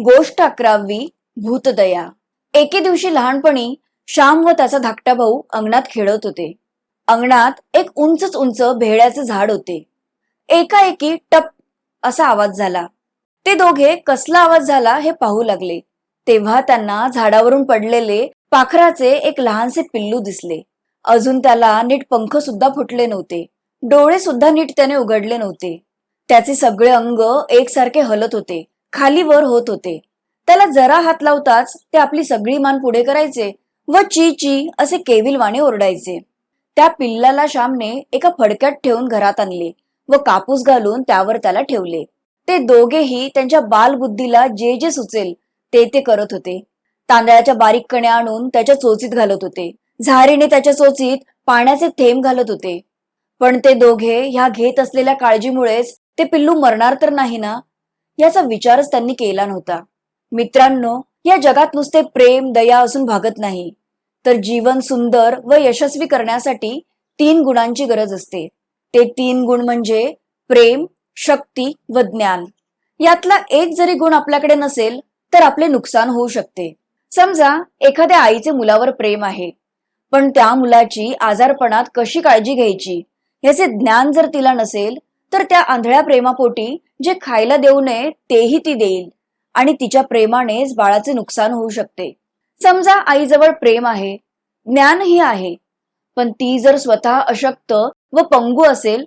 गोष्ट अकरावी भूतदया. एके दिवशी लहानपणी श्याम व त्याचा धाकटा भाऊ अंगणात खेळत होते. अंगणात एक उंचच उंच भेळ्याचे झाड होते. एकाएकी टप असा आवाज झाला. ते दोघे कसला आवाज झाला हे पाहू लागले. तेव्हा त्यांना झाडावरून पडलेले पाखराचे एक लहानसे पिल्लू दिसले. अजून त्याला नीट पंख सुद्धा फुटले नव्हते. डोळे सुद्धा नीट त्याने उघडले नव्हते. त्याचे सगळे अंग एकसारखे हलत होते. खाली वर होत होते. त्याला जरा हात लावताच ते आपली सगळी मान पुढे करायचे व ची ची असे केविलवाणे ओरडायचे. त्या पिल्लाला श्यामने एका फडक्यात ठेवून घरात आणले व कापूस घालून त्यावर त्याला ठेवले. ते दोघेही त्यांच्या बालबुद्धीला जे जे सुचेल ते ते करत होते. तांदळाच्या बारीक कण्या आणून त्याच्या चोचीत घालत होते. झारीने त्याच्या चोचीत पाण्याचे थेंब घालत होते. पण ते दोघे ह्या घेत असलेल्या काळजीमुळेच ते पिल्लू मरणार तर नाही ना? याचा विचारच त्यांनी केला नव्हता. मित्रांनो या जगात नुसते प्रेम दया असून भागत नाही. तर जीवन सुंदर व यशस्वी करण्यासाठी तीन गुणांची गरज असते. ते तीन गुण म्हणजे प्रेम शक्ती व ज्ञान. यातला एक जरी गुण आपल्याकडे नसेल तर आपले नुकसान होऊ शकते. समजा एखाद्या आईचे मुलावर प्रेम आहे. पण त्या मुलाची आजारपणात कशी काळजी घ्यायची? याचे ज्ञान जर तिला नसेल तर त्या आंधळ्या प्रेमापोटी जे खायला देऊ नये तेही ती देईल. आणि तिच्या प्रेमानेच बाळाचे नुकसान होऊ शकते. समजा आईजवळ प्रेम आहे ज्ञानही आहे पण ती जर स्वतः अशक्त व पंगू असेल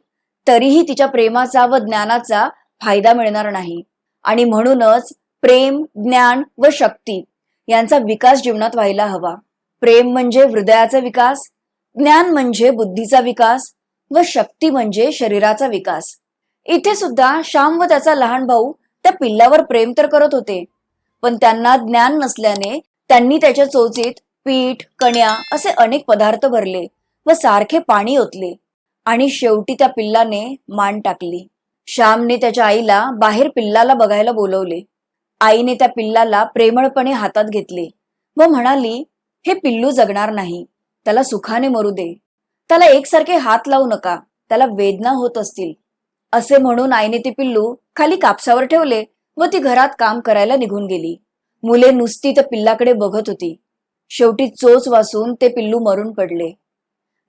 तरीही तिच्या प्रेमाचा व ज्ञानाचा फायदा मिळणार नाही. आणि म्हणूनच प्रेम ज्ञान व शक्ती यांचा विकास जीवनात व्हायला हवा. प्रेम म्हणजे हृदयाचा विकास ज्ञान म्हणजे बुद्धीचा विकास व शक्ती म्हणजे शरीराचा विकास. इथे सुद्धा श्याम व त्याचा लहान भाऊ त्या पिल्लावर प्रेम तर करत होते पण त्यांना ज्ञान नसल्याने त्यांनी त्याच्या चोचीत पीठ कण्या असे अनेक पदार्थ भरले व सारखे पाणी ओतले आणि शेवटी त्या पिल्लाने मान टाकली. श्यामने त्याच्या आईला बाहेर पिल्लाला बघायला बोलवले. आईने त्या पिल्लाला प्रेमळपणे हातात घेतले व म्हणाली हे पिल्लू जगणार नाही त्याला सुखाने मरू दे. त्याला एकसारखे हात लावू नका. त्याला वेदना होत असतील. असे म्हणून आईने ते पिल्लू खाली कापसावर ठेवले व ती घरात काम करायला निघून गेली. मुले नुसती त्या पिल्लाकडे बघत होती. शेवटी चोच वासून ते पिल्लू मरून पडले.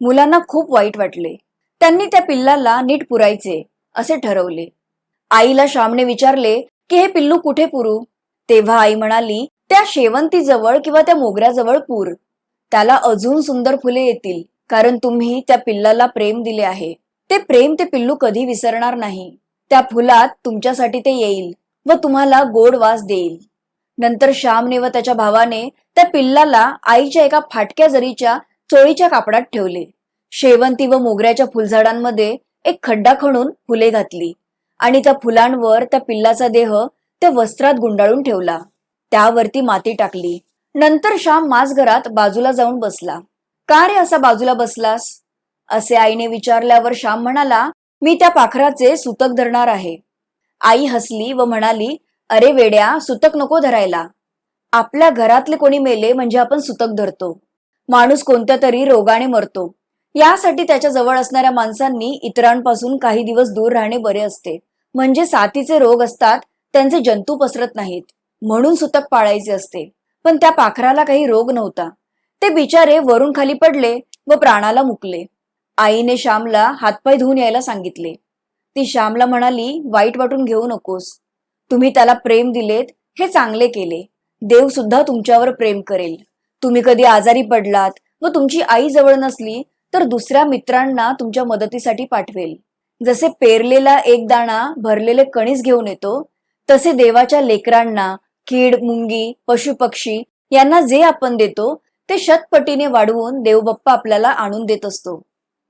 मुलांना खूप वाईट वाटले. त्यांनी त्या पिल्लाला नीट पुरायचे असे ठरवले. आईला श्यामने विचारले की हे पिल्लू कुठे पुरू? तेव्हा आई म्हणाली त्या शेवंतीजवळ किंवा त्या मोगऱ्याजवळ पूर. त्याला अजून सुंदर फुले येतील. कारण तुम्ही त्या पिल्लाला प्रेम दिले आहे. ते प्रेम ते पिल्लू कधी विसरणार नाही. त्या फुलात तुमच्यासाठी ते येईल व तुम्हाला गोड वास देईल. नंतर श्यामने व त्याच्या भावाने त्या पिल्लाला आईच्या एका फाटक्या जरीच्या चोळीच्या कापडात ठेवले. शेवंती व मोगऱ्याच्या फुलझाडांमध्ये एक खड्डा खणून फुले घातली आणि त्या फुलांवर त्या पिल्लाचा देह त्या वस्त्रात गुंडाळून ठेवला. त्यावरती माती टाकली. नंतर श्याम घरात बाजूला जाऊन बसला. का रे असा बाजूला बसलास? असे आईने विचारल्यावर श्याम म्हणाला मी त्या पाखराचे सुतक धरणार आहे. आई हसली व म्हणाली अरे वेड्या सुतक नको धरायला. आपल्या घरातले कोणी मेले म्हणजे आपण सुतक धरतो. माणूस कोणत्या तरी रोगाने मरतो. यासाठी त्याच्याजवळ असणाऱ्या माणसांनी इतरांपासून काही दिवस दूर राहणे बरे असते. म्हणजे साथीचे रोग असतात त्यांचे जंतू पसरत नाहीत. म्हणून सुतक पाळायचे असते. पण त्या पाखराला काही रोग नव्हता. ते बिचारे वरून खाली पडले व प्राणाला मुकले. आईने श्यामला हातपाय धुवून यायला सांगितले. ती श्यामला म्हणाली वाईट वाटून घेऊ नकोस. तुम्ही त्याला प्रेम दिलेत हे चांगले केले. देव सुद्धा तुमच्यावर प्रेम करेल. तुम्ही कधी आजारी पडलात व तुमची आई जवळ नसली तर दुसऱ्या मित्रांना तुमच्या मदतीसाठी पाठवेल. जसे पेरलेला एक दाणा भरलेले कणीस घेऊन येतो तसे देवाच्या लेकरांना कीड मुंगी पशुपक्षी यांना जे आपण देतो ते शतपटीने वाढवून देवबाप्पा आपल्याला आणून देत असतो.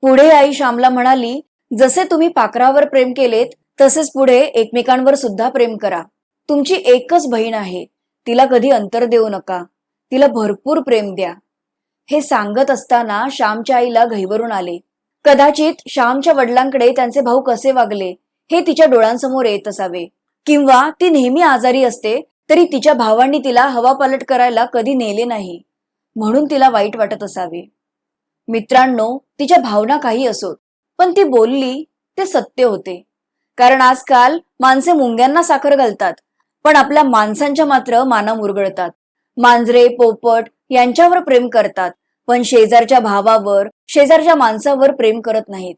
पुढे आई श्यामला म्हणाली जसे तुम्ही पाखरावर प्रेम केलेत तसेच पुढे एकमेकांवर सुद्धा प्रेम करा. तुमची एकच बहीण आहे. तिला कधी अंतर देऊ नका. तिला भरपूर प्रेम द्या. हे सांगत असताना श्यामच्या आईला घैवरून आले. कदाचित श्यामच्या वडिलांकडे त्यांचे भाऊ कसे वागले हे तिच्या डोळ्यांसमोर येत असावे. किंवा ती नेहमी आजारी असते तरी तिच्या भावांनी तिला हवापालट करायला कधी नेले नाही. म्हणून तिला वाईट वाटत असावे. मित्रांनो तिच्या भावना काही असोत पण ती बोलली ते सत्य होते. कारण आजकाल माणसे मुंग्यांना साखर घालतात पण आपल्या माणसांच्या मात्र माना मुरगळतात. मांजरे पोपट यांच्यावर प्रेम करतात पण शेजारच्या भावावर शेजारच्या माणसावर प्रेम करत नाहीत.